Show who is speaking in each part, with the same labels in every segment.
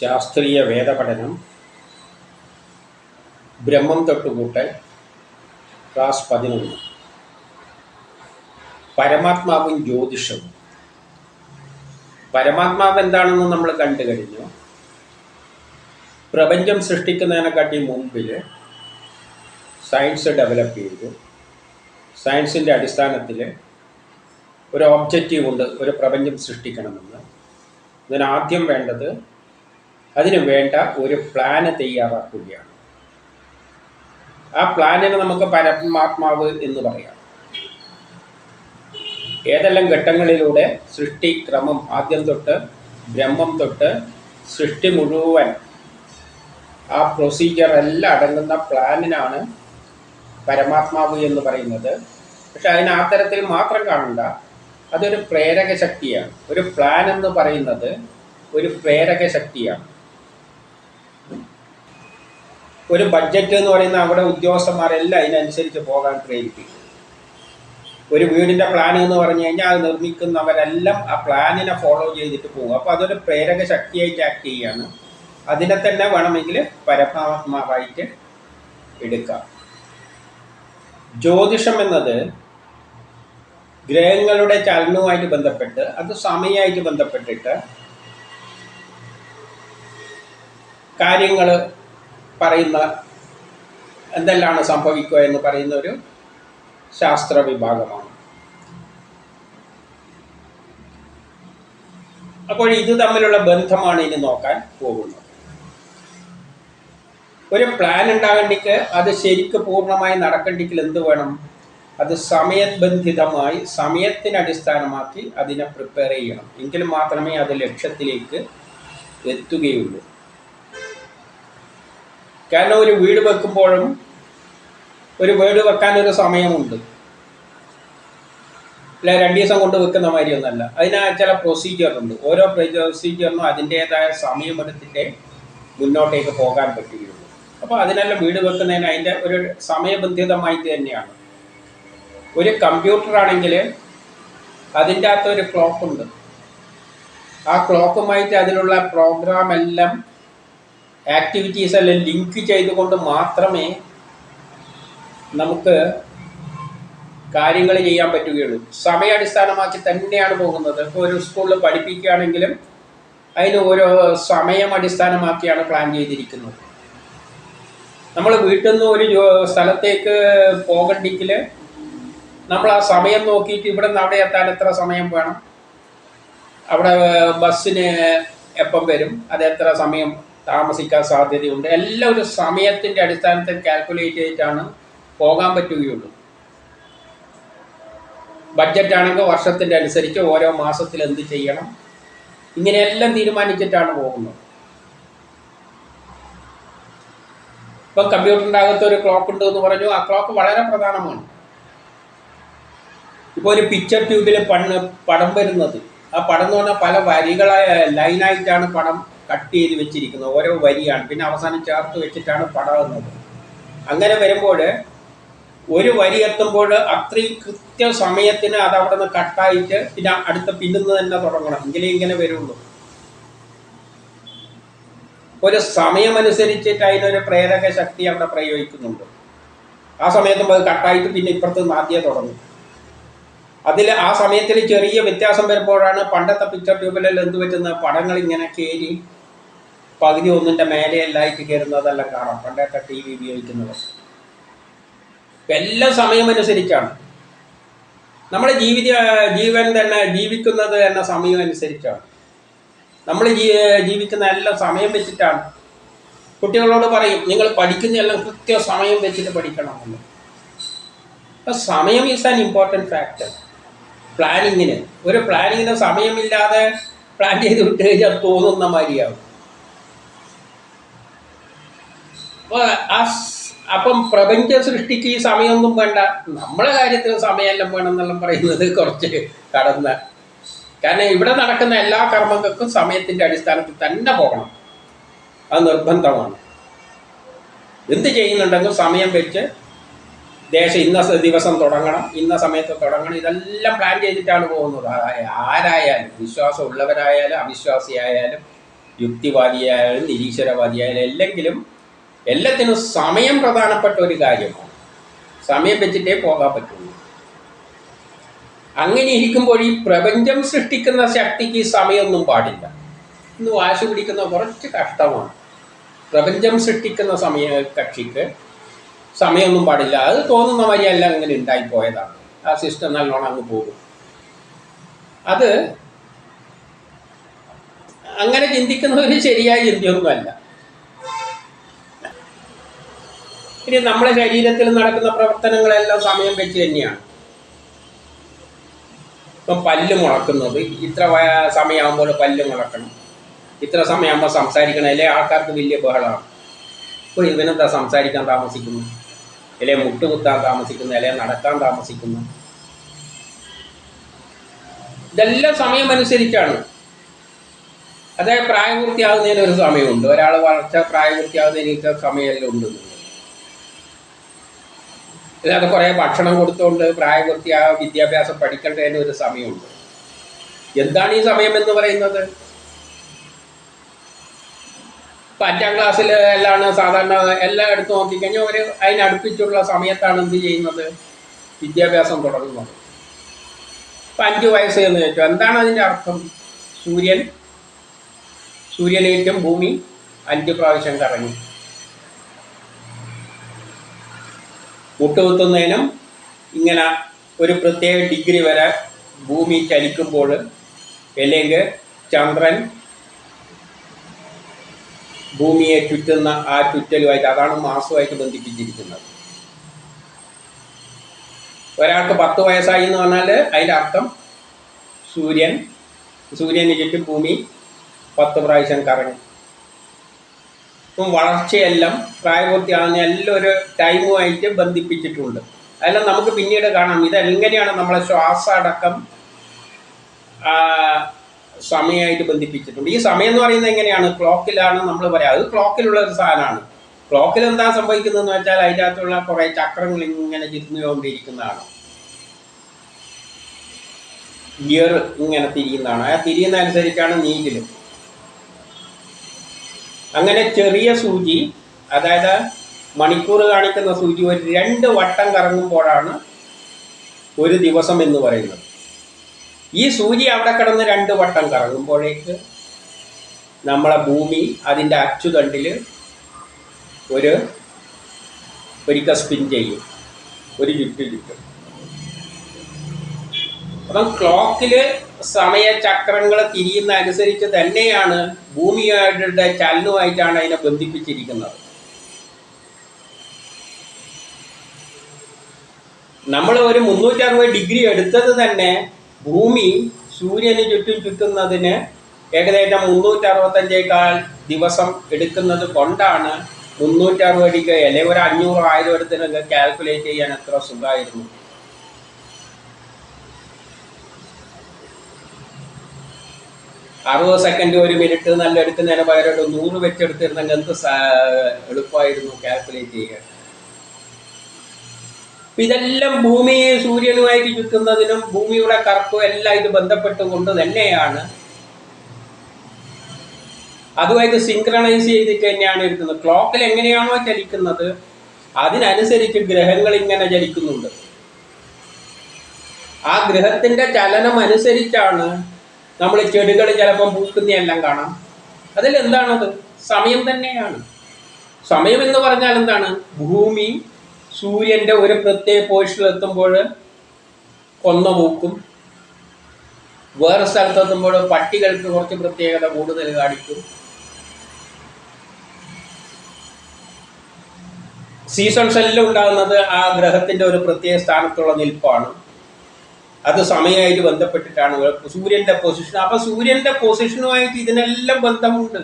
Speaker 1: ശാസ്ത്രീയ വേദപഠനം ബ്രഹ്മം തൊട്ടുകൂട്ടൽ ക്ലാസ് പതിനൊന്ന്. പരമാത്മാവും ജ്യോതിഷവും. പരമാത്മാവ് എന്താണെന്ന് നമ്മൾ കണ്ടു കഴിഞ്ഞു. പ്രപഞ്ചം സൃഷ്ടിക്കുന്നതിനെക്കാട്ടി മുമ്പിൽ സയൻസ് ഡെവലപ്പ് ചെയ്തു. സയൻസിന്റെ അടിസ്ഥാനത്തിൽ ഒരു ഓബ്ജക്റ്റീവ് ഉണ്ട് ഒരു പ്രപഞ്ചം സൃഷ്ടിക്കണമെന്ന്. അതിനാദ്യം വേണ്ടത് അതിന് വേണ്ട ഒരു പ്ലാന് തയ്യാറാക്കുകയാണ്. ആ പ്ലാനിന് നമുക്ക് പരമാത്മാവ് എന്ന് പറയാം. ഏതെല്ലാം ഘട്ടങ്ങളിലൂടെ സൃഷ്ടിക്രമം ആദ്യം തൊട്ട് ബ്രഹ്മം തൊട്ട് സൃഷ്ടി മുഴുവൻ ആ പ്രൊസീജിയർ എല്ലാം അടങ്ങുന്ന പ്ലാനിനാണ് പരമാത്മാവ് എന്ന് പറയുന്നത്. പക്ഷെ അതിന് ആ തരത്തിൽ മാത്രം കാണണ്ട. അതൊരു പ്രേരക ശക്തിയാണ്. ഒരു പ്ലാൻ എന്ന് പറയുന്നത് ഒരു പ്രേരക ശക്തിയാണ്. ഒരു ബഡ്ജറ്റ് എന്ന് പറയുന്ന അവിടെ ഉദ്യോഗസ്ഥന്മാരെല്ലാം അതിനനുസരിച്ച് പോകാൻ പ്രേരിപ്പിക്കും. ഒരു വീടിന്റെ പ്ലാൻ എന്ന് പറഞ്ഞു കഴിഞ്ഞാൽ അത് നിർമ്മിക്കുന്നവരെല്ലാം ആ പ്ലാനിനെ ഫോളോ ചെയ്തിട്ട് പോകും. അപ്പോൾ അതൊരു പ്രേരക ശക്തിയായിട്ട് ആക്ട് ചെയ്യാണ്. അതിനെ തന്നെ വേണമെങ്കിൽ പരമാത്മാവായിട്ട് എടുക്കാം. ജ്യോതിഷം എന്നത് ഗ്രഹങ്ങളുടെ ചലനവുമായിട്ട് ബന്ധപ്പെട്ട് അത് സമയമായിട്ട് ബന്ധപ്പെട്ടിട്ട് കാര്യങ്ങൾ പറയുന്ന എന്തെല്ലാണ് സംഭവിക്കുക എന്ന് പറയുന്ന ഒരു ശാസ്ത്ര വിഭാഗമാണ്. അപ്പോൾ ഇത് തമ്മിലുള്ള ബന്ധമാണ് ഇനി നോക്കാൻ പോകുന്നത്. ഒരു പ്ലാൻ ഉണ്ടാകേണ്ടിക്ക് അത് ശരിക്ക് പൂർണമായി നടക്കേണ്ടിക്കിൽ എന്ത് വേണം? അത് സമയബന്ധിതമായി സമയത്തിന് അടിസ്ഥാനമാക്കി അതിനെ പ്രിപ്പയർ ചെയ്യണം. എങ്കിൽ മാത്രമേ അത് ലക്ഷ്യത്തിലേക്ക് എത്തുകയുള്ളൂ. കാരണം ഒരു വീട് വെക്കുമ്പോഴും ഒരു വീട് വെക്കാൻ ഒരു സമയമുണ്ട്. അല്ല രണ്ട് ദിവസം കൊണ്ട് വെക്കുന്ന മാതിരിയൊന്നല്ല. അതിന് ചില പ്രൊസീജിയറുണ്ട് ഓരോ പ്രൊസീജിയറിനും അതിന്റേതായ സമയമെടുത്തിട്ടേ മുന്നോട്ടേക്ക് പോകാൻ പറ്റുകയുള്ളൂ. അപ്പോൾ അതിനെല്ലാം വീട് വെക്കുന്നതിന് അതിന്റെ ഒരു സമയബന്ധിതമായിട്ട് തന്നെയാണ്. ഒരു കമ്പ്യൂട്ടർ ആണെങ്കിൽ അതിന്റെ അകത്ത് ഒരു ക്ലോക്ക് ഉണ്ട്. ആ ക്ലോക്കുമായിട്ട് അതിലുള്ള പ്രോഗ്രാം എല്ലാം ആക്ടിവിറ്റീസ് അല്ലെ ലിങ്ക് ചെയ്തുകൊണ്ട് മാത്രമേ നമുക്ക് കാര്യങ്ങൾ ചെയ്യാൻ പറ്റുകയുള്ളൂ. സമയാടിസ്ഥാനമാക്കി തന്നെയാണ് പോകുന്നത്. ഇപ്പോൾ ഒരു സ്കൂളിൽ പഠിപ്പിക്കുകയാണെങ്കിലും അതിന് ഓരോ സമയം അടിസ്ഥാനമാക്കിയാണ് പ്ലാൻ ചെയ്തിരിക്കുന്നത്. നമ്മൾ വീട്ടിൽ നിന്ന് ഒരു സ്ഥലത്തേക്ക് പോകണ്ടെങ്കിൽ നമ്മൾ ആ സമയം നോക്കിയിട്ട് ഇവിടെ നിന്ന് അവിടെ എത്താൻ എത്ര സമയം വേണം? അവിടെ ബസ്സിന് എപ്പം വരും? അത് എത്ര സമയം താമസിക്കാൻ സാധ്യതയുണ്ട്. എല്ലാം ഒരു സമയത്തിന്റെ അടിസ്ഥാനത്തിൽ കാൽക്കുലേറ്റ് ചെയ്തിട്ടാണ് പോകാൻ പറ്റുകയുള്ളൂ. ബഡ്ജറ്റ് ആണെങ്കിൽ വർഷത്തിന്റെ അനുസരിച്ച് ഓരോ മാസത്തിൽ എന്ത് ചെയ്യണം? ഇങ്ങനെയെല്ലാം തീരുമാനിച്ചിട്ടാണ് പോകുന്നത്. ഇപ്പം കമ്പ്യൂട്ടറിന്റെ അകത്ത് ഒരു ക്ലോക്ക് ഉണ്ട് എന്ന് പറഞ്ഞു. ആ ക്ലോക്ക് വളരെ പ്രധാനമാണ്. ഇപ്പോൾ ഒരു പിക്ചർ ട്യൂബിൽ പടം വരുന്നത്. ആ പടം എന്ന് പറഞ്ഞാൽ പല വരികളായ ലൈനായിട്ടാണ് പടം കട്ട് ചെയ്ത് വെച്ചിരിക്കുന്നത് ഓരോ വരിയാണ്. പിന്നെ അവസാനം ചേർത്ത് വെച്ചിട്ടാണ് പടം എന്നത് അങ്ങനെ വരുമ്പോൾ ഒരു വരി എത്തുമ്പോൾ അത്രയും കൃത്യ സമയത്തിന് അത് അവിടെ നിന്ന് കട്ടായിട്ട് പിന്നെ അടുത്ത പിന്നുന്ന് തന്നെ തുടങ്ങണം. എങ്കിലേ ഇങ്ങനെ വരുള്ളൂ. ഒരു സമയമനുസരിച്ചിട്ട് അതിനൊരു പ്രേരക ശക്തി അവിടെ പ്രയോഗിക്കുന്നുണ്ട്. ആ സമയത്തും അത് കട്ടായിട്ട് പിന്നെ ഇപ്പുറത്ത് നിന്ന് ആദ്യം തുടങ്ങും. അതിൽ ആ സമയത്തിൽ ചെറിയ വ്യത്യാസം വരുമ്പോഴാണ് പണ്ടത്തെ പിക്ചർ ട്യൂബിലെല്ലാം എന്ത് പറ്റുന്ന പടങ്ങൾ ഇങ്ങനെ കയറി പകുതി ഒന്നിന്റെ മേലെ ലൈറ്റ് കയറുന്നതെല്ലാം കാണാം. പണ്ടത്തെ ടി വി ഉപയോഗിക്കുന്നത്. എല്ലാ സമയമനുസരിച്ചാണ് നമ്മുടെ ജീവിത ജീവൻ തന്നെ ജീവിക്കുന്നത് എന്ന സമയം അനുസരിച്ചാണ്. നമ്മൾ ജീവിക്കുന്ന എല്ലാം സമയം വെച്ചിട്ടാണ്. കുട്ടികളോട് പറയും നിങ്ങൾ പഠിക്കുന്ന എല്ലാം കൃത്യ സമയം വെച്ചിട്ട് പഠിക്കണമെന്ന് അപ്പം സമയം ഈസ് ആൻ ഇമ്പോർട്ടന്റ് ഫാക്ടർ പ്ലാനിങ്ങിന് ഒരു പ്ലാനിങ്ങിന് സമയമില്ലാതെ പ്ലാൻ ചെയ്ത് വിട്ട് കഴിഞ്ഞാൽ തോന്നുന്ന മാതിരിയാവും. അപ്പോൾ ആ അപ്പം പ്രപഞ്ച സൃഷ്ടിക്ക് ഈ സമയമൊന്നും വേണ്ട. നമ്മളെ കാര്യത്തിന് സമയമെല്ലാം വേണം എന്നെല്ലാം പറയുന്നത് കുറച്ച് കടന്ന. കാരണം ഇവിടെ നടക്കുന്ന എല്ലാ കർമ്മങ്ങൾക്കും സമയത്തിന്റെ അടിസ്ഥാനത്തിൽ തന്നെ പോകണം. അത് നിർബന്ധമാണ്. എന്ത് ചെയ്യുന്നുണ്ടെങ്കിൽ സമയം വെച്ച് ദേശം ഇന്ന ദിവസം തുടങ്ങണം ഇന്ന സമയത്ത് തുടങ്ങണം. ഇതെല്ലാം പ്ലാൻ ചെയ്തിട്ടാണ് പോകുന്നത്. ആരായാലും വിശ്വാസം ഉള്ളവരായാലും അവിശ്വാസിയായാലും യുക്തിവാദിയായാലും നിരീശ്വരവാദിയായാലും അല്ലെങ്കിലും എല്ലാത്തിനും സമയം പ്രധാനപ്പെട്ട ഒരു കാര്യമാണ്. സമയം വെച്ചിട്ടേ പോകാൻ പറ്റുള്ളൂ. അങ്ങനെ ഇരിക്കുമ്പോൾ ഈ പ്രപഞ്ചം സൃഷ്ടിക്കുന്ന ശക്തിക്ക് സമയമൊന്നും പാടില്ല. ഇന്ന് വാശി പിടിക്കുന്ന കുറച്ച് കഷ്ടമാണ്. പ്രപഞ്ചം സൃഷ്ടിക്കുന്ന സമയ കക്ഷിക്ക് സമയമൊന്നും പാടില്ല. അത് തോന്നുന്ന അങ്ങനെ ഉണ്ടായിപ്പോയതാണ്. ആ സിസ്റ്റം നല്ലോണം അങ്ങ് പോകും. അത് അങ്ങനെ ചിന്തിക്കുന്നവർ ശരിയായ ചിന്തയൊന്നുമല്ല. ഇനി നമ്മുടെ ശരീരത്തിൽ നടക്കുന്ന പ്രവർത്തനങ്ങളെല്ലാം സമയം വെച്ച് തന്നെയാണ്. ഇപ്പം പല്ല് മുളക്കുന്നത്. ഇത്ര സമയമാകുമ്പോൾ പല്ല് മുളക്കണം. ഇത്ര സമയമാകുമ്പോൾ സംസാരിക്കണം. അല്ലെ? ആൾക്കാർക്ക് വലിയ ബഹളമാണ്. ഇപ്പോൾ ഇവനെന്താ സംസാരിക്കാൻ താമസിക്കുന്നു? അല്ലെ? മുട്ടുകുത്താൻ താമസിക്കുന്നു. അല്ലെ? നടക്കാൻ താമസിക്കുന്നു. ഇതെല്ലാം സമയമനുസരിച്ചാണ്. അതായത് പ്രായപൂർത്തിയാകുന്നതിന് ഒരു സമയമുണ്ട്. ഒരാൾ വളർച്ച പ്രായപൂർത്തിയാകുന്നതിന് സമയമെല്ലാം ഉണ്ട് അല്ലാതെ കുറേ ഭക്ഷണം കൊടുത്തുകൊണ്ട് ആ വിദ്യാഭ്യാസം പഠിക്കേണ്ടതിന് ഒരു സമയമുണ്ട്. എന്താണ് ഈ സമയം എന്ന് പറയുന്നത്? ഇപ്പം അഞ്ചാം ക്ലാസ്സിൽ എല്ലാം സാധാരണ എല്ലാം എടുത്ത് നോക്കിക്കഴിഞ്ഞാൽ ഒരു അതിനടുപ്പിച്ചുള്ള സമയത്താണ് എന്ത് ചെയ്യുന്നത്? വിദ്യാഭ്യാസം തുടങ്ങുന്നത്. ഇപ്പം അഞ്ച് വയസ്സ് എന്ന് ചോദിച്ചു. എന്താണ് അതിന്റെ അർത്ഥം? സൂര്യൻ സൂര്യനേറ്റം ഭൂമി അഞ്ച് പ്രാവശ്യം കറങ്ങി. മുട്ടുകുത്തുന്നതിനും ഇങ്ങനെ ഒരു പ്രത്യേക ഡിഗ്രി വരെ ഭൂമി ചലിക്കുമ്പോൾ അല്ലെങ്കിൽ ചന്ദ്രൻ ഭൂമിയെ ചുറ്റുന്ന ആ ചുറ്റലുമായിട്ട് അതാണ് മാസമായിട്ട് ബന്ധിപ്പിച്ചിരിക്കുന്നത്. ഒരാൾക്ക് പത്ത് വയസ്സായി എന്ന് പറഞ്ഞാൽ അതിന്റെ അർത്ഥം സൂര്യൻ സൂര്യന് ചുറ്റും ഭൂമി പത്ത് പ്രാവശ്യം കറങ്ങി. ഇപ്പം വളർച്ചയെല്ലാം പ്രായപൂർത്തിയാകുന്ന എല്ലാം ഒരു ടൈമുമായിട്ട് ബന്ധിപ്പിച്ചിട്ടുണ്ട്. അതെല്ലാം നമുക്ക് പിന്നീട് കാണാം. ഇതെങ്ങനെയാണ് നമ്മളെ ശ്വാസമടക്കം സമയമായിട്ട് ബന്ധിപ്പിച്ചിട്ടുണ്ട്. ഈ സമയം എന്ന് പറയുന്നത് എങ്ങനെയാണ്? ക്ലോക്കിലാണ് നമ്മൾ പറയാം. അത് ക്ലോക്കിലുള്ള ഒരു സാധനമാണ്. ക്ലോക്കിൽ എന്താ സംഭവിക്കുന്നതെന്ന് വെച്ചാൽ അതിന്റെ അകത്തുള്ള കുറേ ചക്രങ്ങൾ ഇങ്ങനെ തിരിഞ്ഞുകൊണ്ടിരിക്കുന്നതാണ് ഗിയർ ഇങ്ങനെ തിരിയുന്നതാണ്. ആ തിരിയുന്ന അനുസരിച്ചാണ് നീക്കലും അങ്ങനെ ചെറിയ സൂചി അതായത് മണിക്കൂർ കാണിക്കുന്ന സൂചി ഒരു രണ്ട് വട്ടം കറങ്ങുമ്പോഴാണ് ഒരു ദിവസം എന്ന് പറയുന്നത്. ഈ സൂചി അവിടെ കിടന്ന് രണ്ട് വട്ടം കറങ്ങുമ്പോഴേക്ക് നമ്മളെ ഭൂമി അതിന്റെ അച്ചുതണ്ടിൽ ഒരു ഒരിക്കൽ സ്പിൻ ചെയ്യും. ഒരു ചുറ്റു ചുറ്റും. അപ്പം ക്ലോക്കിൽ സമയചക്രങ്ങൾ തിരിയുന്ന അനുസരിച്ച് തന്നെയാണ് ഭൂമിയുടെ ചലനവുമായിട്ടാണ് അതിനെ ബന്ധിപ്പിച്ചിരിക്കുന്നത്. നമ്മൾ ഒരു മുന്നൂറ്ററുപത് ഡിഗ്രി എടുത്തത് തന്നെ ഭൂമി സൂര്യന് ചുറ്റും ചുറ്റുന്നതിന് ഏകദേശം മുന്നൂറ്ററുപത്തഞ്ചേക്കാൾ ദിവസം എടുക്കുന്നത് കൊണ്ടാണ് മുന്നൂറ്ററുപത് ഡിഗ്രി അല്ലെങ്കിൽ ഒരു അഞ്ഞൂറ് ആയിരം എടുത്തിനൊക്കെ കാൽക്കുലേറ്റ് ചെയ്യാൻ എത്ര സുഖമായിരുന്നു. അറുപത് സെക്കൻഡ് ഒരു മിനിറ്റ് നല്ല എടുക്കുന്നതിന് പകരമായിട്ട് നൂറ് വെച്ചെടുത്തിരുന്നെങ്കിൽ എന്ത് എളുപ്പമായിരുന്നു കാൽക്കുലേറ്റ് ചെയ്യാൻ. ഇതെല്ലാം ഭൂമി സൂര്യനുമായിട്ട് ചുറ്റുന്നതിനും ഭൂമിയുടെ കറക്കും എല്ലാം ഇത് ബന്ധപ്പെട്ടുകൊണ്ട് തന്നെയാണ്. അതുമായിട്ട് സിങ്ക്രണൈസ് ചെയ്തിട്ട് തന്നെയാണ് ഇരിക്കുന്നത്. ക്ലോക്കിൽ എങ്ങനെയാണോ ചലിക്കുന്നത് അതിനനുസരിച്ച് ഗ്രഹങ്ങൾ ഇങ്ങനെ ചലിക്കുന്നുണ്ട്. ആ ഗ്രഹത്തിന്റെ ചലനം അനുസരിച്ചാണ് നമ്മൾ ചെടികൾ ചിലപ്പം പൂക്കുന്നതെല്ലാം കാണാം. അതിൽ എന്താണത് സമയം തന്നെയാണ്. സമയം എന്ന് പറഞ്ഞാൽ എന്താണ്? ഭൂമി സൂര്യന്റെ ഒരു പ്രത്യേക പോഷനിലെത്തുമ്പോൾ കൊന്ന പൂക്കും. വേറെ സ്ഥലത്തെത്തുമ്പോൾ പട്ടികൾക്ക് കുറച്ച് പ്രത്യേകത കൂടുതൽ കാണിക്കും. സീസൺസ് എല്ലാം ഉണ്ടാകുന്നത് ആ ഗ്രഹത്തിന്റെ ഒരു പ്രത്യേക സ്ഥാനത്തുള്ള നിൽപ്പാണ്. അത് സമയമായിട്ട് ബന്ധപ്പെട്ടിട്ടാണ്. സൂര്യന്റെ പൊസിഷൻ അപ്പൊ സൂര്യന്റെ പൊസിഷനുമായിട്ട് ഇതിനെല്ലാം ബന്ധമുണ്ട്.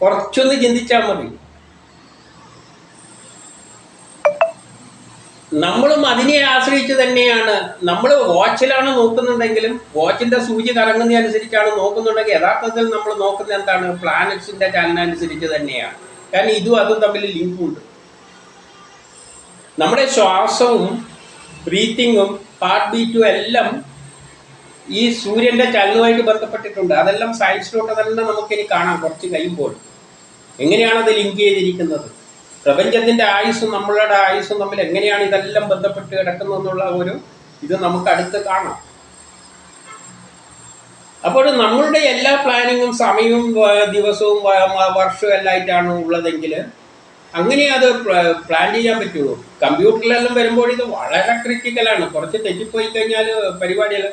Speaker 1: കുറച്ചൊന്ന് ചിന്തിച്ചാൽ മതി. നമ്മളും അതിനെ ആശ്രയിച്ച് തന്നെയാണ്. നമ്മൾ വാച്ചിലാണ് നോക്കുന്നുണ്ടെങ്കിലും വാച്ചിന്റെ സൂചി കറങ്ങുന്ന അനുസരിച്ചാണ് നോക്കുന്നുണ്ടെങ്കിൽ യഥാർത്ഥത്തിൽ നമ്മൾ നോക്കുന്നത് എന്താണ്? പ്ലാനറ്റ്സിന്റെ ചലനം അനുസരിച്ച് തന്നെയാണ്. കാരണം ഇതും അതും തമ്മിൽ ലിങ്കുണ്ട് നമ്മുടെ ശ്വാസവും ബ്രീത്തിങ്ങും ഹാർട്ട് ടു എല്ലാം ഈ സൂര്യന്റെ ചലനവുമായിട്ട് ബന്ധപ്പെട്ടിട്ടുണ്ട്. അതെല്ലാം സയൻസിലോട്ട് തന്നെ നമുക്കിനി കാണാം കുറച്ച് കഴിയുമ്പോൾ. എങ്ങനെയാണ് അത് ലിങ്ക് ചെയ്തിരിക്കുന്നത്? പ്രപഞ്ചത്തിന്റെ ആയുസ്സും നമ്മളുടെ ആയുസ്സും തമ്മിൽ എങ്ങനെയാണ് ഇതെല്ലാം ബന്ധപ്പെട്ട് കിടക്കുന്നത് എന്നുള്ള ഒരു ഇത് നമുക്ക് അടുത്ത് കാണാം. അപ്പോൾ നമ്മളുടെ എല്ലാ പ്ലാനിങ്ങും സമയവും ദിവസവും വർഷവും എല്ലാം ആയിട്ടാണ് ഉള്ളതെങ്കിൽ അങ്ങനെ അത് പ്ലാൻ ചെയ്യാൻ പറ്റുള്ളൂ. കമ്പ്യൂട്ടറിലെല്ലാം വരുമ്പോൾ ഇത് വളരെ ക്രിറ്റിക്കലാണ് കുറച്ച് തെറ്റിപ്പോയി കഴിഞ്ഞാൽ പരിപാടികൾ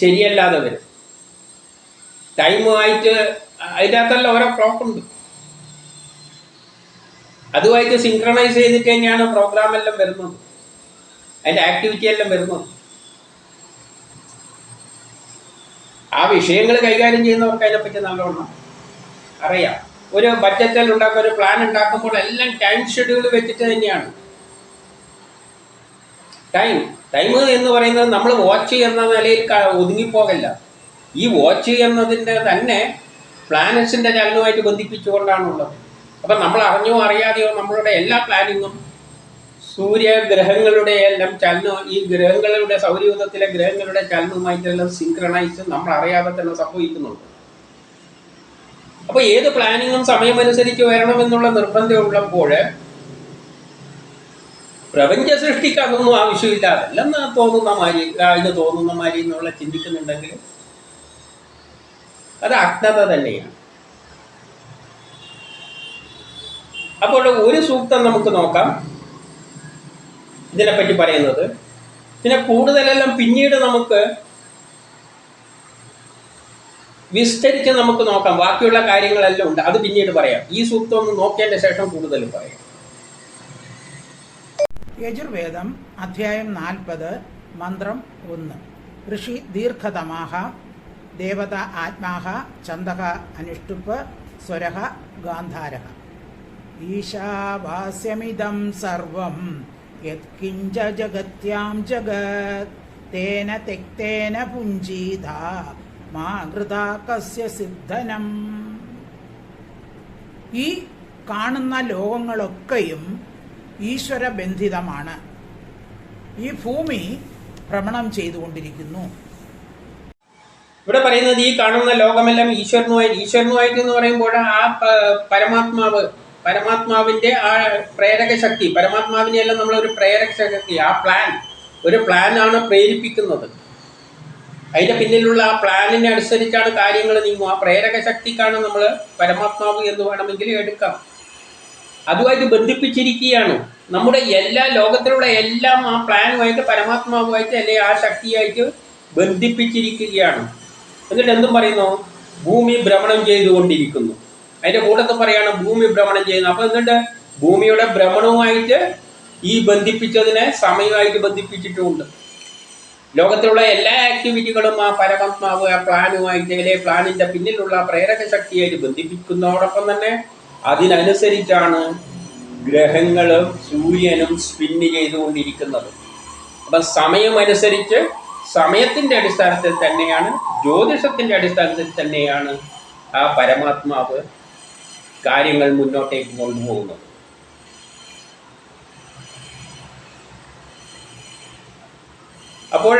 Speaker 1: ശരിയല്ലാതെ വരും. ടൈമുമായിട്ട് അതിനകത്തല്ല ഓരോ ക്ലോക്ക് ഉണ്ട്. അതുമായിട്ട് സിങ്ക്രണൈസ് ചെയ്തിട്ട് തന്നെയാണ് പ്രോഗ്രാം എല്ലാം വരുന്നത്. അതിന്റെ ആക്ടിവിറ്റി എല്ലാം വരുന്നത്. ആ വിഷയങ്ങൾ കൈകാര്യം ചെയ്യുന്നവർക്ക് അതിനെപ്പറ്റി നല്ലോണം അറിയാം. ഒരു ബഡ്ജറ്റിൽ ഉണ്ടാക്കുക ഒരു പ്ലാൻ ഉണ്ടാക്കുമ്പോൾ എല്ലാം ടൈം ഷെഡ്യൂൾ വെച്ചിട്ട് തന്നെയാണ്. ടൈം ടൈം എന്ന് പറയുന്നത് നമ്മൾ വാച്ച് എന്ന നിലയിൽ ഒതുങ്ങിപ്പോകല്ല. ഈ വാച്ച് എന്നതിന്റെ തന്നെ പ്ലാനറ്റ്സിന്റെ ചലനവുമായിട്ട് ബന്ധിപ്പിച്ചുകൊണ്ടാണുള്ളത്. അപ്പം നമ്മൾ അറിഞ്ഞോ അറിയാതെയോ നമ്മളുടെ എല്ലാ പ്ലാനിങ്ങും സൂര്യഗ്രഹങ്ങളുടെ എല്ലാം ചലനം ഈ ഗ്രഹങ്ങളുടെ സൗരയൂഥത്തിലെ ഗ്രഹങ്ങളുടെ ചലനവുമായിട്ടെല്ലാം സിങ്ക്രണൈസ് നമ്മൾ അറിയാതെ തന്നെ സംഭവിക്കുന്നുണ്ട്. അപ്പോൾ ഏത് പ്ലാനിങ്ങും സമയമനുസരിച്ച് വരണമെന്നുള്ള നിർബന്ധം ഉള്ളപ്പോൾ പ്രപഞ്ച സൃഷ്ടിക്ക് അതൊന്നും ആവശ്യമില്ല. അതല്ലെന്ന് തോന്നുന്ന മാതിരി ആ, ഇത് തോന്നുന്ന മാതിരി എന്നുള്ള ചിന്തിക്കുന്നുണ്ടെങ്കിൽ അത് അജ്ഞത തന്നെയാണ്. അപ്പോൾ ഒരു സൂക്തം നമുക്ക് നോക്കാം. ഇതിനെപ്പറ്റി പറയുന്നത്. പിന്നെ കൂടുതലെല്ലാം പിന്നീട് നമുക്ക് വിസ്തരിച്ച് നമുക്ക് നോക്കാം. ബാക്കിയുള്ള കാര്യങ്ങളെല്ലാം ഉണ്ട്. അത് പിന്നീട് പറയാം. ഈ സൂക്തം ഒന്ന് നോക്കിയതിന്റെ ശേഷം കൂടുതൽ പറയാം.
Speaker 2: യജുർവേദം അധ്യായം നാൽപ്പത് മന്ത്രം ഒന്ന്. ഋഷി ദീർഘതമാഹ ദേവത ആത്മാഹ ചന്ദക അനുഷ്ടുപ്പ് സ്വരഹ ഗാന്ധാരഹ. ഈശാഭാസ്യമിതം സർവം യത്കിഞ്ച ജഗത്യാം ജഗത്. തേന തെക്തേന പുഞ്ചീത മാ കൃതാ സിദ്ധനം. ഈ കാണുന്ന ലോകങ്ങളൊക്കെയും ഈശ്വരബന്ധിതമാണ്. ഈ ഭൂമി ഭ്രമണം ചെയ്തുകൊണ്ടിരിക്കുന്നു.
Speaker 1: ഇവിടെ പറയുന്നത് ഈ കാണുന്ന ലോകമെല്ലാം ഈശ്വരനുമായി ഈശ്വരനുമായിട്ട് എന്ന് പറയുമ്പോൾ ആ പരമാത്മാവ് പരമാത്മാവിന്റെ ആ പ്രേരക ശക്തി പരമാത്മാവിനെയെല്ലാം നമ്മളൊരു പ്രേരക ശക്തി ആ പ്ലാൻ ഒരു പ്ലാനാണ് പ്രേരിപ്പിക്കുന്നത്. അതിന്റെ പിന്നിലുള്ള ആ പ്ലാനിനെ അനുസരിച്ചാണ് കാര്യങ്ങൾ നീങ്ങും ആ പ്രേരക ശക്തിക്കാണ് നമ്മൾ പരമാത്മാവ് എന്ന് വേണമെങ്കിൽ എടുക്കാം. അതുമായിട്ട് ബന്ധിപ്പിച്ചിരിക്കുകയാണ്. നമ്മുടെ എല്ലാ ലോകത്തിലുള്ള എല്ലാം ആ പ്ലാനുമായിട്ട് പരമാത്മാവുമായിട്ട് അല്ലെങ്കിൽ ആ ശക്തിയായിട്ട് ബന്ധിപ്പിച്ചിരിക്കുകയാണ്. എന്നിട്ട് എന്തും പറയുന്നു? ഭൂമി ഭ്രമണം ചെയ്തുകൊണ്ടിരിക്കുന്നു. അതിന്റെ കൂട്ടത്തിൽ പറയാണ് ഭൂമി ഭ്രമണം ചെയ്യുന്നത് അപ്പൊ എന്നിട്ട് ഭൂമിയുടെ ഭ്രമണവുമായിട്ട് ഈ ബന്ധിപ്പിച്ചതിനെ സമയമായിട്ട് ബന്ധിപ്പിച്ചിട്ടുമുണ്ട് ലോകത്തിലുള്ള എല്ലാ ആക്ടിവിറ്റികളും ആ പരമാത്മാവ് ആ പ്ലാനുമായിട്ട് അല്ലെങ്കിൽ പ്ലാനിന്റെ പിന്നിലുള്ള പ്രേരക ശക്തിയായിട്ട് ബന്ധിപ്പിക്കുന്നതോടൊപ്പം തന്നെ അതിനനുസരിച്ചാണ് ഗ്രഹങ്ങളും സൂര്യനും സ്പിന്ന് ചെയ്തുകൊണ്ടിരിക്കുന്നത്. അപ്പം സമയമനുസരിച്ച് സമയത്തിന്റെ അടിസ്ഥാനത്തിൽ തന്നെയാണ് ജ്യോതിഷത്തിന്റെ അടിസ്ഥാനത്തിൽ തന്നെയാണ് ആ പരമാത്മാവ് കാര്യങ്ങൾ മുന്നോട്ടേക്ക് കൊണ്ടുപോകുന്നത്. അപ്പോൾ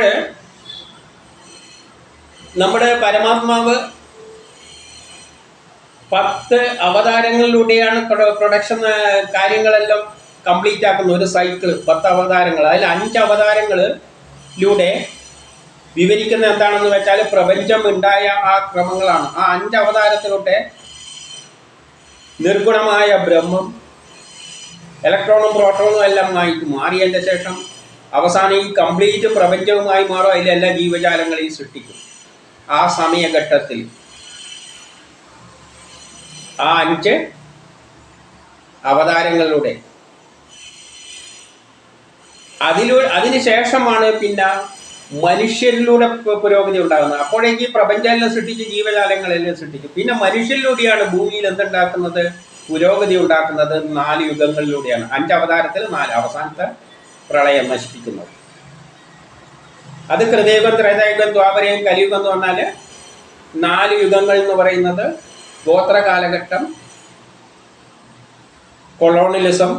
Speaker 1: നമ്മുടെ പരമാത്മാവ് പത്ത് അവതാരങ്ങളിലൂടെയാണ് പ്രൊ- പ്രൊഡക്ഷൻ കാര്യങ്ങളെല്ലാം കംപ്ലീറ്റ് ആക്കുന്ന ഒരു സൈക്കിൾ പത്ത് അവതാരങ്ങൾ അതിൽ അഞ്ച് അവതാരങ്ങളിലൂടെ വിവരിക്കുന്ന എന്താണെന്ന് വെച്ചാൽ പ്രപഞ്ചം ഉണ്ടായ ആ ക്രമങ്ങളാണ്. ആ അഞ്ച് അവതാരത്തിലൂടെ നിർഗുണമായ ബ്രഹ്മം ഇലക്ട്രോണും പ്രോട്ടോണും എല്ലാം ആയിട്ട് മാറിയതിന്റെ ശേഷം അവസാനം ഈ കംപ്ലീറ്റ് പ്രപഞ്ചവുമായി മാറും. അതിലെല്ലാ ജീവജാലങ്ങളെയും സൃഷ്ടിക്കും. ആ സമയഘട്ടത്തിൽ. ആ അഞ്ച് അവതാരങ്ങളിലൂടെ. അതിലൂടെ അതിനുശേഷമാണ് പിന്നെ മനുഷ്യരിലൂടെ പുരോഗതി ഉണ്ടാകുന്നത്. അപ്പോഴേക്ക് ഈ പ്രപഞ്ചമെല്ലാം സൃഷ്ടിച്ച് ജീവജാലങ്ങളെല്ലാം സൃഷ്ടിക്കും. പിന്നെ മനുഷ്യരിലൂടെയാണ് ഭൂമിയിൽ എന്തുണ്ടാക്കുന്നത്? പുരോഗതി ഉണ്ടാക്കുന്നത് നാല് യുഗങ്ങളിലൂടെയാണ്. അഞ്ച് അവതാരത്തിൽ നാല്. അവസാനത്തെ പ്രളയം നശിപ്പിക്കുന്നത്. അത് കൃതയുഗം ത്രേതയുഗം ദ്വാപരയും കലിയുഗം എന്ന് പറഞ്ഞാൽ നാല് യുഗങ്ങൾ എന്ന് പറയുന്നത് ഗോത്ര കാലഘട്ടം കൊളോണിലിസം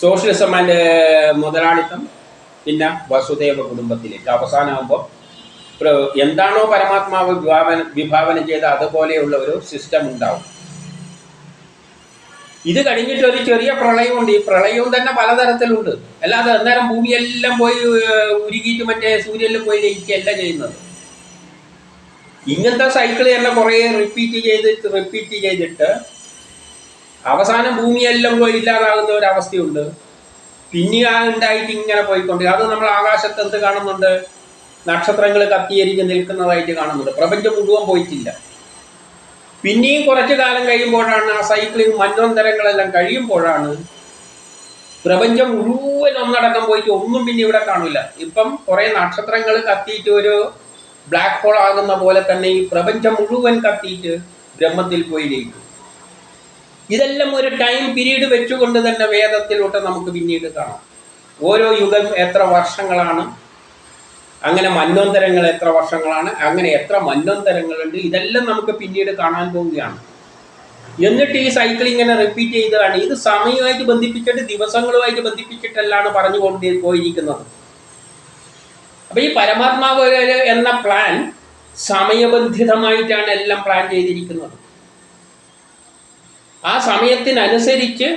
Speaker 1: സോഷ്യലിസം ആൻഡ് മുതലാളിത്തം പിന്നെ വസുദേവ കുടുംബത്തിലേക്ക്. അവസാനമാകുമ്പോൾ എന്താണോ പരമാത്മാവ് വിഭാവന വിഭാവനം ചെയ്ത അതുപോലെയുള്ള ഒരു സിസ്റ്റം ഉണ്ടാവും. ഇത് കഴിഞ്ഞിട്ട് ഒരു ചെറിയ പ്രളയമുണ്ട്. ഈ പ്രളയവും തന്നെ പലതരത്തിലുണ്ട്. അല്ലാതെ അന്നേരം ഭൂമിയെല്ലാം പോയി ഉരുകിയിട്ട് മറ്റേ സൂര്യനിലും പോയി ലയിക്കുകയല്ല ചെയ്യുന്നത്. ഇങ്ങനത്തെ സൈക്കിൾ തന്നെ കുറേ റിപ്പീറ്റ് ചെയ്തിട്ട് റിപ്പീറ്റ് ചെയ്തിട്ട് അവസാനം ഭൂമിയെല്ലാം പോയി ഇല്ലാതാകുന്ന ഒരു അവസ്ഥയുണ്ട്. പിന്നെ ആ ഉണ്ടായിട്ട് ഇങ്ങനെ പോയിക്കൊണ്ട് അത് നമ്മൾ ആകാശത്ത് എന്ത് കാണുന്നുണ്ട്? നക്ഷത്രങ്ങൾ കത്തിയരിഞ്ഞ് നിൽക്കുന്നതായിട്ട് കാണുന്നുണ്ട്. പ്രപഞ്ചം മുഴുവൻ പോയിട്ടില്ല. പിന്നെയും കുറച്ചു കാലം കഴിയുമ്പോഴാണ് ആ സൈക്ലിംഗ് മന്വന്തരങ്ങളെല്ലാം കഴിയുമ്പോഴാണ് പ്രപഞ്ചം മുഴുവൻ ഒന്നടക്കം പോയിട്ട് ഒന്നും പിന്നെ ഇവിടെ കാണില്ല. ഇപ്പം കുറെ നക്ഷത്രങ്ങൾ കത്തിയിട്ട് ഒരു ബ്ലാക്ക് ഹോൾ ആകുന്ന പോലെ തന്നെ ഈ പ്രപഞ്ചം മുഴുവൻ കത്തിയിട്ട് ബ്രഹ്മത്തിൽ പോയി ലയിക്കും ഇതെല്ലാം ഒരു ടൈം പീരീഡ് വെച്ചുകൊണ്ട് തന്നെ വേദത്തിലോട്ട് നമുക്ക് പിന്നീട് കാണാം. ഓരോ യുഗം എത്ര വർഷങ്ങളാണ് അങ്ങനെ മന്വന്തരങ്ങൾ എത്ര വർഷങ്ങളാണ്? അങ്ങനെ എത്ര മന്വന്തരങ്ങളുണ്ട് ഇതെല്ലാം നമുക്ക് പിന്നീട് കാണാൻ പോവുകയാണ്. എന്നിട്ട് ഈ സൈക്കിൾ ഇങ്ങനെ റിപ്പീറ്റ് ചെയ്തതാണ്. ഇത് സമയമായിട്ട് ബന്ധിപ്പിച്ചിട്ട് ദിവസങ്ങളുമായിട്ട് ബന്ധിപ്പിച്ചിട്ടല്ലാണ് പറഞ്ഞുകൊണ്ട് പോയിരിക്കുന്നത്. അപ്പൊ ഈ പരമാത്മാവ് എന്ന പ്ലാൻ സമയബന്ധിതമായിട്ടാണ് എല്ലാം പ്ലാൻ ചെയ്തിരിക്കുന്നത്. ആ സമയത്തിനനുസരിച്ച്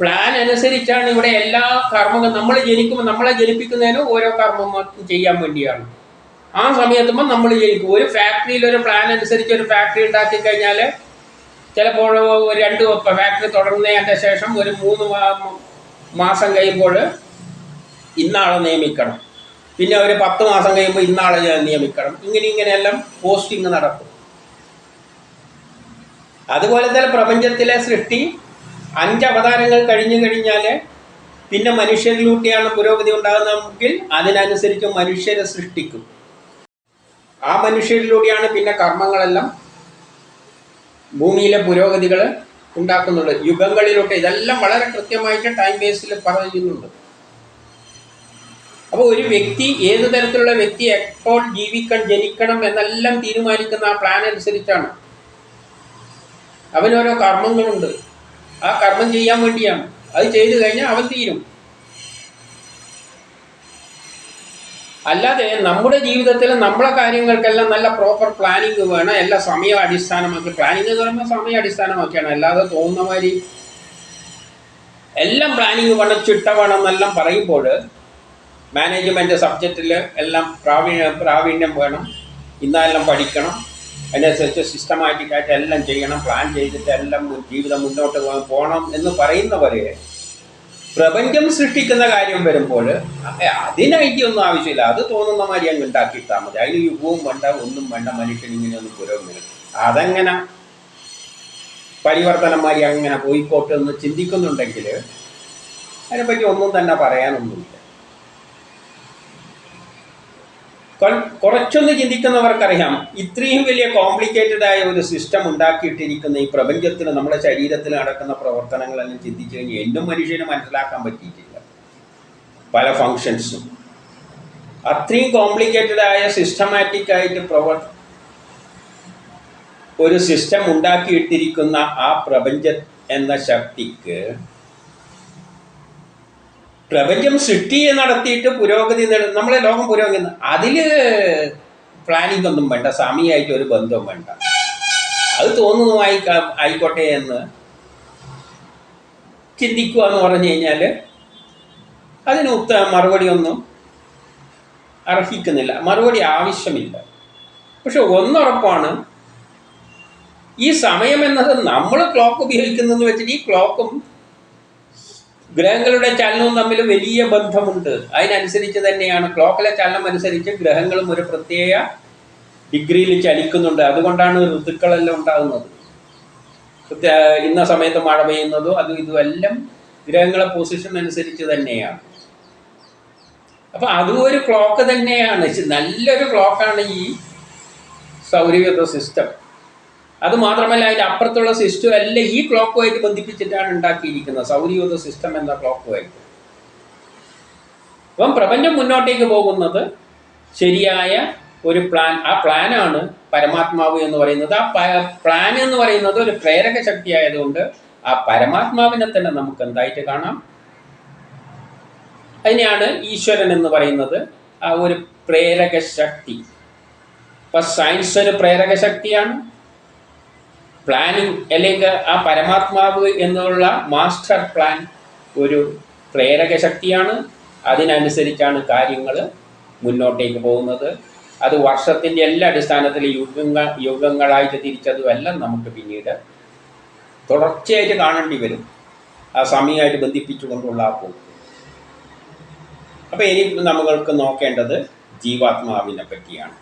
Speaker 1: പ്ലാൻ അനുസരിച്ചാണ് ഇവിടെ എല്ലാ കർമ്മങ്ങളും നമ്മൾ ജനിക്കുമ്പോൾ നമ്മളെ ജനിപ്പിക്കുന്നതിന് ഓരോ കർമ്മം ചെയ്യാൻ വേണ്ടിയാണ്. ആ സമയത്തുമ്പോൾ നമ്മൾ ജനിക്കും. ഒരു ഫാക്ടറിയിൽ ഒരു പ്ലാൻ അനുസരിച്ച് ഒരു ഫാക്ടറി ഉണ്ടാക്കി കഴിഞ്ഞാൽ ചിലപ്പോൾ ഒരു രണ്ട് ഫാക്ടറി തുടങ്ങുന്നതിന്റെ ശേഷം ഒരു മൂന്ന് മാസം കഴിയുമ്പോൾ ഇന്നാളെ നിയമിക്കണം. പിന്നെ ഒരു പത്ത് മാസം കഴിയുമ്പോൾ ഇന്നാളെ നിയമിക്കണം. ഇങ്ങനെ ഇങ്ങനെയെല്ലാം പോസ്റ്റിംഗ് നടക്കും. അതുപോലെ തന്നെ പ്രപഞ്ചത്തിലെ സൃഷ്ടി അഞ്ച് അവതാരങ്ങൾ കഴിഞ്ഞു കഴിഞ്ഞാൽ പിന്നെ മനുഷ്യരിലൂട്ടിയാണ് പുരോഗതി ഉണ്ടാകുന്നതെങ്കിൽ അതിനനുസരിച്ച് മനുഷ്യരെ സൃഷ്ടിക്കും. ആ മനുഷ്യരിലൂടെയാണ് പിന്നെ കർമ്മങ്ങളെല്ലാം ഭൂമിയിലെ പുരോഗതികൾ ഉണ്ടാക്കുന്നുണ്ട് യുഗങ്ങളിലൂടെ ഇതെല്ലാം വളരെ കൃത്യമായിട്ട് ടൈം ബേസിൽ പറയുന്നുണ്ട്. അപ്പോൾ ഒരു വ്യക്തി ഏത് തരത്തിലുള്ള വ്യക്തി എപ്പോൾ ജീവിക്കണം ജനിക്കണം എന്നെല്ലാം തീരുമാനിക്കുന്ന ആ പ്ലാൻ അനുസരിച്ചാണ് അവനോരോ കർമ്മങ്ങളുണ്ട്. ആ കർമ്മം ചെയ്യാൻ വേണ്ടിയാണ്. അത് ചെയ്തു കഴിഞ്ഞാൽ അവൻ തീരും. അല്ലാതെ നമ്മുടെ ജീവിതത്തിൽ നമ്മളെ കാര്യങ്ങൾക്കെല്ലാം നല്ല പ്രോപ്പർ പ്ലാനിങ് വേണം. എല്ലാ സമയം അടിസ്ഥാനമാക്കി പ്ലാനിങ് എന്ന് പറയുമ്പോൾ സമയം അടിസ്ഥാനമാക്കിയാണ് അല്ലാതെ തോന്നുന്ന മാതിരി എല്ലാം പ്ലാനിങ് വേണം ചിട്ട വേണം എന്നെല്ലാം പറയുമ്പോൾ മാനേജ്മെന്റ് സബ്ജക്റ്റിൽ എല്ലാം പ്രാവീണ്യം പ്രാവീണ്യം വേണം. ഇന്നെല്ലാം പഠിക്കണം. അതിനനുസരിച്ച് സിസ്റ്റമാറ്റിക് ആയിട്ട് എല്ലാം ചെയ്യണം പ്ലാൻ ചെയ്തിട്ട് എല്ലാം ജീവിതം മുന്നോട്ട് പോകണം എന്ന് പറയുന്നവരെ പ്രപഞ്ചം സൃഷ്ടിക്കുന്ന കാര്യം വരുമ്പോൾ അതിനായിട്ട് ഒന്നും ആവശ്യമില്ല. അത് തോന്നുന്ന മാതിരി അങ്ങ് ഉണ്ടാക്കിയിട്ടാൽ മതി. അതിന് യുഗവും വേണ്ട ഒന്നും വേണ്ട മനുഷ്യൻ ഇങ്ങനെയൊന്നും പുരോഗമില്ല അതങ്ങനെ പരിവർത്തനം മാതിരി അങ്ങനെ പോയിക്കോട്ടെ എന്ന് ചിന്തിക്കുന്നുണ്ടെങ്കിൽ അതിനെപ്പറ്റി ഒന്നും തന്നെ പറയാനൊന്നുമില്ല. കുറച്ചൊന്ന് ചിന്തിക്കുന്നവർക്കറിയാം. ഇത്രയും വലിയ കോംപ്ലിക്കേറ്റഡ് ആയ ഒരു സിസ്റ്റം ഉണ്ടാക്കിയിട്ടിരിക്കുന്ന ഈ പ്രപഞ്ചത്തിന് നമ്മുടെ ശരീരത്തിൽ നടക്കുന്ന പ്രവർത്തനങ്ങളെല്ലാം ചിന്തിച്ചു കഴിഞ്ഞാൽ എന്നും മനുഷ്യന് മനസ്സിലാക്കാൻ പറ്റിയിട്ടില്ല. പല ഫങ്ഷൻസും അത്രയും കോംപ്ലിക്കേറ്റഡ് ആയ സിസ്റ്റമാറ്റിക് ആയിട്ട് പ്രവർ ഒരു സിസ്റ്റം ഉണ്ടാക്കിയിട്ടിരിക്കുന്ന ആ പ്രപഞ്ച എന്ന ശക്തിക്ക് പ്രപഞ്ചം സൃഷ്ടി നടത്തിയിട്ട് പുരോഗതി നമ്മളെ ലോകം പുരോഗതി അതിൽ പ്ലാനിംഗ് ഒന്നും വേണ്ട. സാമിയായിട്ട് ഒരു ബന്ധവും വേണ്ട. അത് തോന്നുന്നതുമായി ആയിക്കോട്ടെ എന്ന് ചിന്തിക്കുക എന്ന് പറഞ്ഞു കഴിഞ്ഞാൽ അതിന് ഉത്ത മറുപടി ഒന്നും അർഹിക്കുന്നില്ല. മറുപടി ആവശ്യമില്ല. പക്ഷെ ഒന്നുറപ്പാണ് ഈ സമയം എന്നത് നമ്മൾ ക്ലോക്ക് ഉപയോഗിക്കുന്നതെന്ന് വെച്ചിട്ട് ഈ ക്ലോക്കും ഗ്രഹങ്ങളുടെ ചലനവും തമ്മിൽ വലിയ ബന്ധമുണ്ട്. അതിനനുസരിച്ച് തന്നെയാണ്. ക്ലോക്കിലെ ചലനം അനുസരിച്ച് ഗ്രഹങ്ങളും ഒരു പ്രത്യേക ഡിഗ്രിയിൽ ചലിക്കുന്നുണ്ട്. അതുകൊണ്ടാണ് ഋതുക്കളെല്ലാം ഉണ്ടാകുന്നത്. ഇന്ന സമയത്ത് മഴ പെയ്യുന്നതും അതും ഇതുമെല്ലാം ഗ്രഹങ്ങളെ പൊസിഷൻ അനുസരിച്ച് തന്നെയാണ്. അപ്പൊ അതും ഒരു ക്ലോക്ക് തന്നെയാണ്. നല്ലൊരു ക്ലോക്കാണ് ഈ സൗരയൂഥ സിസ്റ്റം അത് മാത്രമല്ല അതിന്റെ അപ്പുറത്തുള്ള സിസ്റ്റം എല്ലാം ഈ ക്ലോക്കുമായിട്ട് ബന്ധിപ്പിച്ചിട്ടാണ് ഉണ്ടാക്കിയിരിക്കുന്നത്. സൗരയൂഥ സിസ്റ്റം എന്ന ക്ലോക്കുമായിട്ട് അപ്പം പ്രപഞ്ചം മുന്നോട്ടേക്ക് പോകുന്നത് ശരിയായ ഒരു പ്ലാൻ ആ പ്ലാനാണ് പരമാത്മാവ് എന്ന് പറയുന്നത്. ആ പ്ലാൻ എന്ന് പറയുന്നത് ഒരു പ്രേരക ശക്തി ആയതുകൊണ്ട് ആ പരമാത്മാവിനെ തന്നെ നമുക്ക് എന്തായിട്ട് കാണാം? അതിനെയാണ് ഈശ്വരൻ എന്ന് പറയുന്നത്. ആ ഒരു പ്രേരക ശക്തി. ഇപ്പം സയൻസ് ഒരു പ്രേരക ശക്തിയാണ്. പ്ലാനിങ് അല്ലെങ്കിൽ ആ പരമാത്മാവ് എന്നുള്ള മാസ്റ്റർ പ്ലാൻ ഒരു പ്രേരക ശക്തിയാണ്. അതിനനുസരിച്ചാണ് കാര്യങ്ങൾ മുന്നോട്ടേക്ക് പോകുന്നത്. അത് വർഷത്തിന്റെ എല്ലാ അടിസ്ഥാനത്തിലും യുഗങ്ങൾ യുഗങ്ങളായിട്ട് തിരിച്ചതുമെല്ലാം നമുക്ക് പിന്നീട് തുടർച്ചയായിട്ട് കാണേണ്ടി വരും. ആ സമയമായിട്ട് ബന്ധിപ്പിച്ചുകൊണ്ടുള്ള ആ പോകും അപ്പോൾ ഇനി നമ്മൾക്ക് നോക്കേണ്ടത് ജീവാത്മാവിനെ പറ്റിയാണ്.